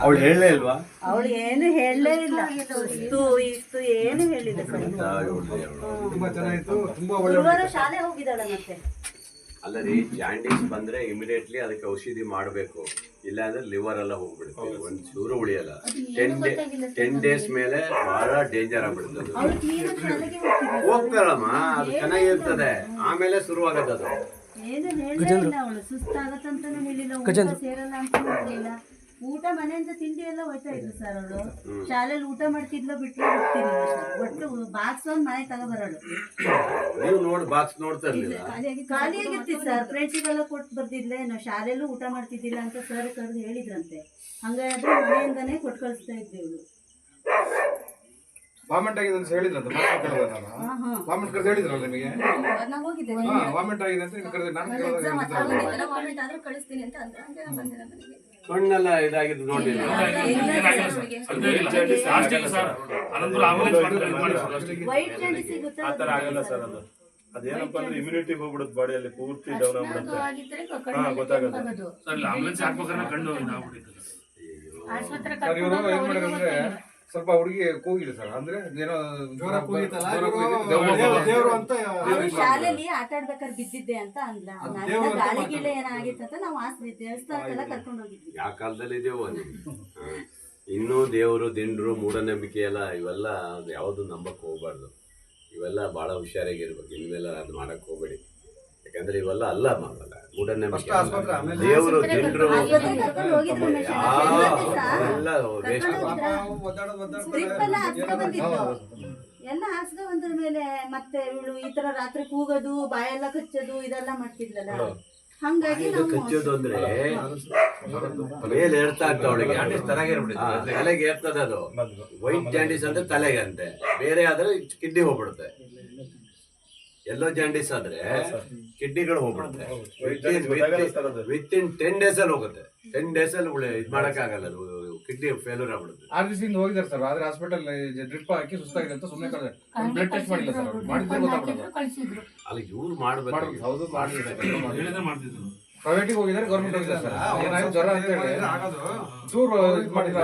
ಅವಳು ಹೇಳಲೇ ಇಲ್ವಾ? ಅವಳು ಏನು ಹೇಳಲೇ ಇಲ್ಲ. ಇಷ್ಟು ಇಷ್ಟು ಏನು ಹೇಳಿಲ್ಲ. ತುಂಬಾ ಚೆನ್ನಾಗಿತ್ತು. ತುಂಬಾ ಒಳ್ಳೆ ಶಾಲೆ ಹೋಗಿದ್ದಾಳೆ ಮತ್ತೆ. ಅಲ್ಲ ರೀ ಜಾಂಡೀಸ್ ಬಂದ್ರೆ ಇಮಿಡಿಯೇಟ್ಲಿ ಅದಕ್ಕೆ ಔಷಧಿ ಮಾಡಬೇಕು. ಇಲ್ಲಾಂದ್ರೆ ಲಿವರ್ ಎಲ್ಲ ಹೋಗ್ಬಿಡುತ್ತೆ. ಒಂದ್ ಚೂರು ಉಳಿಯಲ್ಲ. ಟೆನ್ ಡೇ ಟೆನ್ ಡೇಸ್ ಮೇಲೆ ಬಹಳ ಡೇಂಜರ್ ಆಗ್ಬಿಡುತ್ತೆ ಅದು. ಹೋಗ್ತಾಳಮ್ಮ ಅದು ಚೆನ್ನಾಗಿರ್ತದೆ. ಆಮೇಲೆ ಶುರುವಾಗತ್ತೆ ಅದು. ಏನು ಊಟ ಮನೆಯಿಂದ ತಿಂಡಿ ಎಲ್ಲ ಹೋಯ್ತಾ ಇದ್ರು ಸರ್ ಅವಳು ಶಾಲೆಯಲ್ಲಿ ಊಟ ಮಾಡ್ತಿದ್ಲೋ ಬಿಟ್ಲೋ ಬಿಡ್ತೀನಿ ಸರ್ ಒಟ್ಟು ಬಾಕ್ಸ್ ಒಂದು ಮನೆ ತಗೊಬರೋಳು ನೀವು ನೋಡಿ ಬಾಕ್ಸ್ ನೋಡ್ತಾ ಇರ್ಲಿಲ್ಲ? ಖಾಲಿಯಾಗಿರ್ತಿ ಸರ್ ಫ್ರೆಂಡ್ಸಿಗೆಲ್ಲ ಕೊಟ್ಟು ಬರ್ತಿದ್ಲೆ ನಾವು ಶಾಲೆಯಲ್ಲೂ ಊಟ ಮಾಡ್ತಿದ್ದಿಲ್ಲ ಅಂತ ಸರ್ ಕರೆದು ಹೇಳಿದ್ರಂತೆ. ಹಂಗಾದ್ರೆ ಮನೆಯಿಂದನೇ ಕೊಟ್ಟು ಕಳಿಸ್ತಾ ಇದ್ವಿ ಇವಳು ವಾಮಿಟ್ ಆಗಿದೆ ಅಂತ ಹೇಳಿದ್ರಂತ ವಾಮಿಟ್ ಕರೆದು ಹೇಳಿದ್ರಲ್ಲ ನಿಮಗೆ? ನಾವು ಹೋಗಿದ್ದೆ. ಹಾ ವಾಮಿಟ್ ಆಗಿದೆ ಅಂತ ನೀವು ಕರೆದು ನಾನು ಕೇಳಿದಾಗ ವಾಮಿಟ್ ಆದ್ರೂ ಕಳಿಸ್ತೀನಿ ಅಂತ ಅಂದ್ರೆ ಹಂಗೆ ನಾನು ಬಂದೆ ಮನೆಗೆ ಕಣ್ಣೆಲ್ಲ ಇದಾಗಿದ್ದು ನೋಡಿಲ್ಲ ಆತರ ಆಗಲ್ಲ ಸರ್ ಅದು. ಅದೇನಪ್ಪ ಅಂದ್ರೆ ಇಮ್ಯುನಿಟಿ ಹೋಗ್ಬಿಡುತ್ತೆ ಬಾಡಿಯಲ್ಲಿ ಪೂರ್ತಿ ಡೌನ್ ಆಗ್ಬಿಡುತ್ತೆ. ಆಗಿದ್ರೆ ಹಾ ಗೊತ್ತಾಗುತ್ತೆ. ಆಂಬುಲೆನ್ಸ್ ಹಾಕ್ಬೇಕಾದ್ರೆ ಕಣ್ಣು ಆಗ್ಬಿಡುತ್ತೆ ಆಸ್ಪತ್ರೆ ಸರ್ ಇವರು ಏನ್ ಮಾಡಿದ್ರು ಅಂದ್ರೆ ಸ್ವಲ್ಪ ಹುಡುಗಿ ಕೂಗಿಲ್ಲ ಸರ್. ಅಂದ್ರೆ ಏನೋ ದೇವರು ಅಂತ ಶಾಲೆಯಲ್ಲಿ ಆಟ ಆಡ್ಬೇಕಾದ್ರೆ ಬಿದ್ದಿದ್ದೆ ಅಂತ ಅಂದ್ಲ. ಗಾಳಿ ಗೀಳೆ ಏನಾಗಿತ್ತು ಅಂತ ನಾವು ಆಸ್ತಿ ದೇವಸ್ಥಾನಕ್ಕೆಲ್ಲ ಕರ್ಕೊಂಡು ಹೋಗಿದ್ವಿ. ಯಾವ ಕಾಲದಲ್ಲಿ ಇದೆಯೋ ನೀವು ಇನ್ನೂ ದೇವರು ದಿಂಡ್ರು ಮೂಢನಂಬಿಕೆ ಎಲ್ಲ ಇವೆಲ್ಲ ಅದು ಯಾವುದು ನಂಬಕ್ ಹೋಗ್ಬಾರ್ದು. ಇವೆಲ್ಲ ಬಹಳ ಹುಷಾರಾಗಿರ್ಬೇಕು. ಇನ್ಮೇಲೆ ಅದು ಮಾಡಕ್ ಹೋಗ್ಬೇಡಿ. ಯಾಕಂದ್ರೆ ಇವೆಲ್ಲ ಅಲ್ಲ ಮಾಡಲ್ಲ ಮೂಢನಂಬಿಕೆ. ದೇವರು ಜನರು ಎಲ್ಲ ಎಲ್ಲ ವೇಸ್ಟ್ ಬಂದ್ರ ಮೇಲೆ ಮತ್ತೆ ಇವಳು ಈ ತರ ರಾತ್ರಿ ಕೂಗೋದು ಬಾಯೆಲ್ಲ ಕಚ್ಚೋದು ಇದೆಲ್ಲ ಮಾಡ್ತಿದ್ಲಲ್ಲ. ಹಂಗಾಗಿ ನಾವು ಕಚ್ಚೋದು ಅಂದ್ರೆ ಮೇಲೆ ಏರ್ತಾ ಇರ್ತ ಅವಳಿಗೆ. ಹಾ, ತಲೆಗೆ ಏರ್ತದೆ ಅದು. ವೈಟ್ ಜಾಂಡಿಸ್ ಅಂದ್ರೆ ತಲೆಗೆ ಅಂತೆ ಬೇರೆ ಆದ್ರೆ ಕಿಡ್ನಿ ಹೋಗ್ಬಿಡುತ್ತೆ. ಎಲ್ಲೋ ಜಾಂಡೀಸ್ ಆದ್ರೆ ಕಿಡ್ನಿಗಳು ಹೋಗ್ಬಿಡುತ್ತೆ. ವಿತ್ ಇನ್ ಟೆನ್ ಡೇಸ್ ಅಲ್ಲಿ ಹೋಗುತ್ತೆ. ಟೆನ್ ಡೇಸ್ ಅಲ್ಲಿ ಉಳಿ ಇದು ಮಾಡಕ್ಕಾಗಲ್ಲ ಅದು ಕಿಡ್ನಿ ಫೇಲ್ಯೂರ್ ಆಗ್ಬಿಡುತ್ತೆ. ಆರು ದಿವಸದಿಂದ ಹೋಗಿದ್ದಾರೆ ಸರ್ ಆದ್ರೆ ಹಾಸ್ಪಿಟಲ್ ಡ್ರಿಪ್ ಹಾಕಿ ಸುಸ್ತಾಗಿದೆ ಅಂತ ಸುಮ್ಮನೆ ಕಳೆದ. ಬ್ಲಡ್ ಟೆಸ್ಟ್ ಮಾಡಿಲ್ಲ ಸರ್ ಮಾಡಿದ್ರೆ ಗೊತ್ತಾಗ್ಬಿಡೋದು ಅಲ್ಲಿ ಇವ್ರು ಮಾಡ್ಬೇಕು. ಹೌದು, ಮಾಡ್ಬೇಕು. ಮಾಡ್ತಿದ್ರು. ಪ್ರೈವೇಟಿಗೆ ಹೋಗಿದ್ದಾರೆ ಗೌರ್ಮೆಂಟ್ ಹೋಗಿದ್ದಾರೆ. ಸರ್ ಏನಾಯ್ತು ಜ್ವರ ಅಂತ ಹೇಳಿ ಚೂರು ಇದು ಮಾಡಿಲ್ಲ.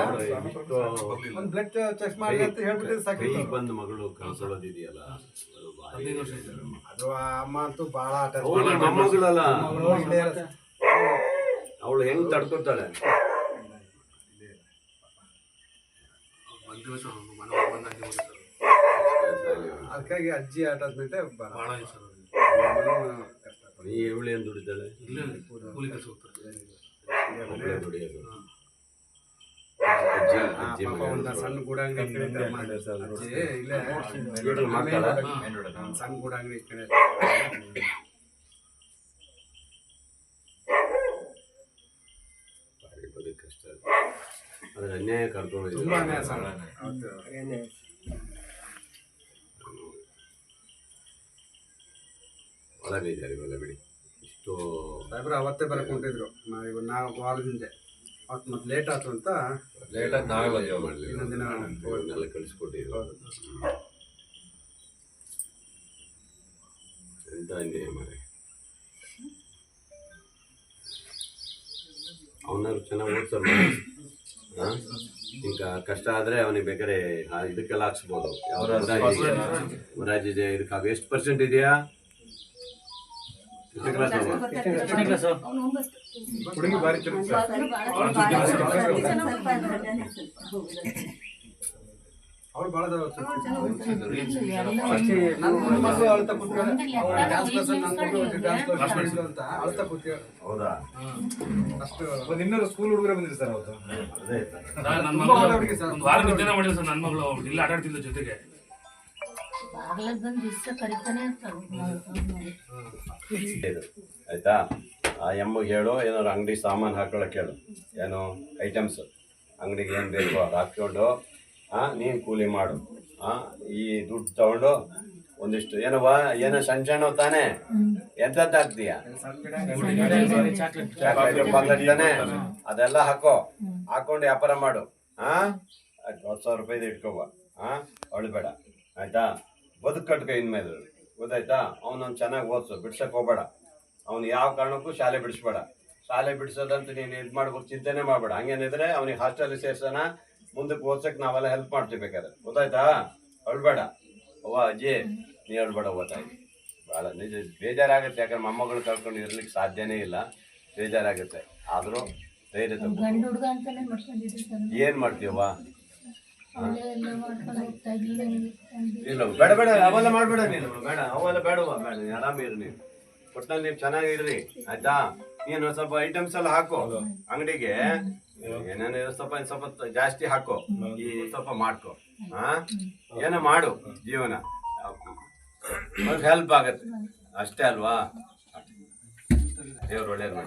ಒಂದು ಬ್ಲಡ್ ಚೆಕ್ ಮಾಡಿ ಅಂತ ಹೇಳ್ಬಿಟ್ಟು ಸಾಕು ಈಗ ಬಂದು ಮಗಳು ಕಳ್ಸೋದಿದೆಯಲ್ಲ ಅದು ಅಮ್ಮ ಅಂತೂ ಬಹಳ ಆಟ ಮೊಮ್ಮಗಳಲ್ಲ. ಅವಳು ಹೆಂಗ್ ತಡ್ಕೊತಾಳೆ ಅದಕ್ಕಾಗಿ ಅಜ್ಜಿ ಆಟ ಆದ್ಮೇಲೆ ಬಹಳ ನೀ ಇವಳು ಏನ್ ದುಡಿತಾಳೆ ಇಲ್ಲೇ ಕೂಲಿ ಕೆಲಸ ಹೋಗ್ತಾರೆ ಒಬ್ಳೆ ದುಡಿಯೋದು ಅಜ್ಜಿ ಆ ಅಜ್ಜಿ ಪಾಪ ಮಗಳು ಒಂದು ಸಣ್ಣ ಗೂಡಂಗಡಿ ಇಟ್ಕೊಂಡಿದ್ದಾರೆ ಮಾಡಿ. ಅಜ್ಜಿ ಇಲ್ಲೇ ಈಗಲೂ ಮಾಡ್ತಾಳ? ಒಂದು ಸಣ್ಣ ಗೂಡಂಗಡಿ ಇಟ್ಕೊಂಡೆ ಭಾರಿ ಬದುಕು ಕಷ್ಟ ಅದು. ಅದ್ರ ಅನ್ಯಾಯ ಕರ್ಕೊಂಡು ತುಂಬಾ ಅನ್ಯಾಯ ಸರ್ ಒಳ ಬೇಜಾರು ಇವೆಲ್ಲ ಬಿಡಿ. ಇಷ್ಟು ಸಾಹೇಬ್ರ ಅವತ್ತೇ ಬರ್ಕೊಂಡಿದ್ರು ಹೊಂಟಿದ್ರು. ನಾವು ಇವಾಗ ನಾವು ವಾರದಿಂದ ಅವತ್ತು ಮತ್ತೆ ಲೇಟ್ ಆಯ್ತು ಅಂತ ಲೇಟಾಗಿ ನಾವೇ ಜಾಬ್ ಮಾಡಲಿ ಇನ್ನೊಂದು ದಿನ ಇವನ್ನೆಲ್ಲ ಕಳಿಸ್ಕೊಟ್ಟಿದ್ರು. ಎಂತ ಅನ್ಯಾಯ ಮಾರೆ? ಅವನಾದ್ರು ಚೆನ್ನಾಗಿ ಓದ್ತಾರೆ ಹಾಂ? ಈಗ ಕಷ್ಟ ಆದರೆ ಅವನಿಗೆ ಬೇಕಾದ್ರೆ ಇದಕ್ಕೆಲ್ಲ ಹಾಕ್ಸ್ಬೋದು. ಯಾವ ಜೆ- ಇದಕ್ಕೆ ಎಷ್ಟು ಪರ್ಸೆಂಟ್ ಇದೆಯಾ ಎಷ್ಟನೇ ಕ್ಲಾಸ್ ಅವ? ಅವ್ನು ಒಂಬತ್ತು ಹುಡುಗಿ ಬಾರಿ. ಅವ್ರು ಬಹಳ ಅಳ್ತಾ ಕೂತ್ಕೊಂಡು ಡ್ಯಾನ್ಸ್ ಕ್ಲಾಸ್ ನನ್ನ ಮಗಳು ಡ್ಯಾನ್ಸ್ ಕ್ಲಾಸ್ ಮಾಡಿದ್ರು ಅಂತ ಅಳ್ತಾ ಕೂತ್ಕೊಂಡು ಹೌದಾ? ಅಷ್ಟು ಒಂದು ಇನ್ನೂರು ಸ್ಕೂಲ್ ಹುಡುಗರೇ ಬಂದಿದ್ರು ಸರ್ ಅವತ್ತು ನನ್ನ ಮಗಳು ಒಳ್ಳೆ ಸರ್. ಒಂದು ವಾರ ನಿದ್ದೆನೇ ಮಾಡಿಲ್ಲ ಸರ್ ನನ್ನ ಮಗಳು. ಅವ್ಳು ಇಲ್ಲಿ ಆಟಾಡ್ತಿದ್ದ ಜೊತೆಗೆ. ಆಯ್ತಾ? ಆ ಎಮ್ಮಗೆ ಹೇಳು ಏನಾದ್ರು ಅಂಗಡಿ ಸಾಮಾನು ಹಾಕೊಳ್ಳೋಕೆ ಹೇಳು. ಏನು ಐಟಮ್ಸ್ ಅಂಗಡಿಗೆ ಏನು ಬೇಕು ಅದು ಹಾಕ್ಕೊಂಡು ನೀನು ಕೂಲಿ ಮಾಡು. ಹಾಂ ಈ ದುಡ್ಡು ತಗೊಂಡು ಒಂದಿಷ್ಟು, ಏನವ್ವ, ಏನೋ ಸಣ್ಣ ಸಣ್ಣ ತಾನೆ? ಎಂತದ್ದು ಹಾಕ್ತೀಯ? ಅದೆಲ್ಲ ಹಾಕೋ. ಹಾಕೊಂಡು ವ್ಯಾಪಾರ ಮಾಡು. ಹಾಂ ಹತ್ತು ಸಾವಿರ ರೂಪಾಯಿದು ಇಟ್ಕೋಬ. ಹಾಂ ಬೇಡ. ಆಯ್ತಾ? ಬದುಕು ಕಟ್ಕೊ ಇನ್ಮೇಲೆ ಗೊತ್ತಾಯ್ತಾ? ಅವನೊಂದು ಚೆನ್ನಾಗಿ ಓದಿಸು ಬಿಡ್ಸಕ್ಕೆ ಹೋಗ್ಬೇಡ. ಅವ್ನು ಯಾವ ಕಾರಣಕ್ಕೂ ಶಾಲೆ ಬಿಡಿಸ್ಬೇಡ. ಶಾಲೆ ಬಿಡಿಸೋದಂತ ನೀನು ಇದು ಮಾಡ್ಬೇಕು ಚಿಂತೆನೆ ಮಾಡ್ಬೇಡ. ಹಂಗೇನಿದ್ರೆ ಅವನಿಗೆ ಹಾಸ್ಟೆಲ್ ಸೇರ್ಸೋಣ ಮುಂದಕ್ಕೆ ಓದ್ಸಕ್ ನಾವೆಲ್ಲ ಹೆಲ್ಪ್ ಮಾಡ್ತೀವಿ ಬೇಕಾದ್ರೆ. ಗೊತ್ತಾಯ್ತಾ? ಅಳ್ಬೇಡ ಅವ್ವ ಅಜ್ಜಿ ನೀ ಅಳ್ಬೇಡ ಓದಾಗಿ ಭಾಳ ನಿಜ ಬೇಜಾರಾಗುತ್ತೆ. ಯಾಕಂದ್ರೆ ಮೊಮ್ಮಗಳು ಕಳ್ಕೊಂಡು ಇರ್ಲಿಕ್ಕೆ ಸಾಧ್ಯನೇ ಇಲ್ಲ. ಬೇಜಾರಾಗುತ್ತೆ. ಆದರೂ ಧೈರ್ಯ ಏನು ಮಾಡ್ತೀವವ್ವ ಇಲ್ಲ ಬೇಡ ಬೇಡ ಅವೆಲ್ಲ ಮಾಡಬೇಡ ನೀನು. ಬೇಡ ಅವೆಲ್ಲ ಬೇಡವ ಬೇಡ ನೀನು ಆರಾಮಿರು ನೀನು. ಒಟ್ನಲ್ಲಿ ನೀವು ಚೆನ್ನಾಗಿರ್ರಿ ಆಯ್ತಾ? ನೀನು ಸ್ವಲ್ಪ ಐಟಮ್ಸ್ ಎಲ್ಲ ಹಾಕು ಅಂಗಡಿಗೆ. ಏನೇನು ಸ್ವಲ್ಪ ಸ್ವಲ್ಪ ಜಾಸ್ತಿ ಹಾಕೋ ಈ ಸ್ವಲ್ಪ ಮಾಡ್ಕೋ. ಹಾ ಏನೋ ಮಾಡು ಜೀವನ. ಹೆಲ್ಪ್ ಆಗತ್ತೆ. ಅಷ್ಟೇ ಅಲ್ವಾ? ದೇವ್ರು ಒಳ್ಳೇದು ಮಾಡಿ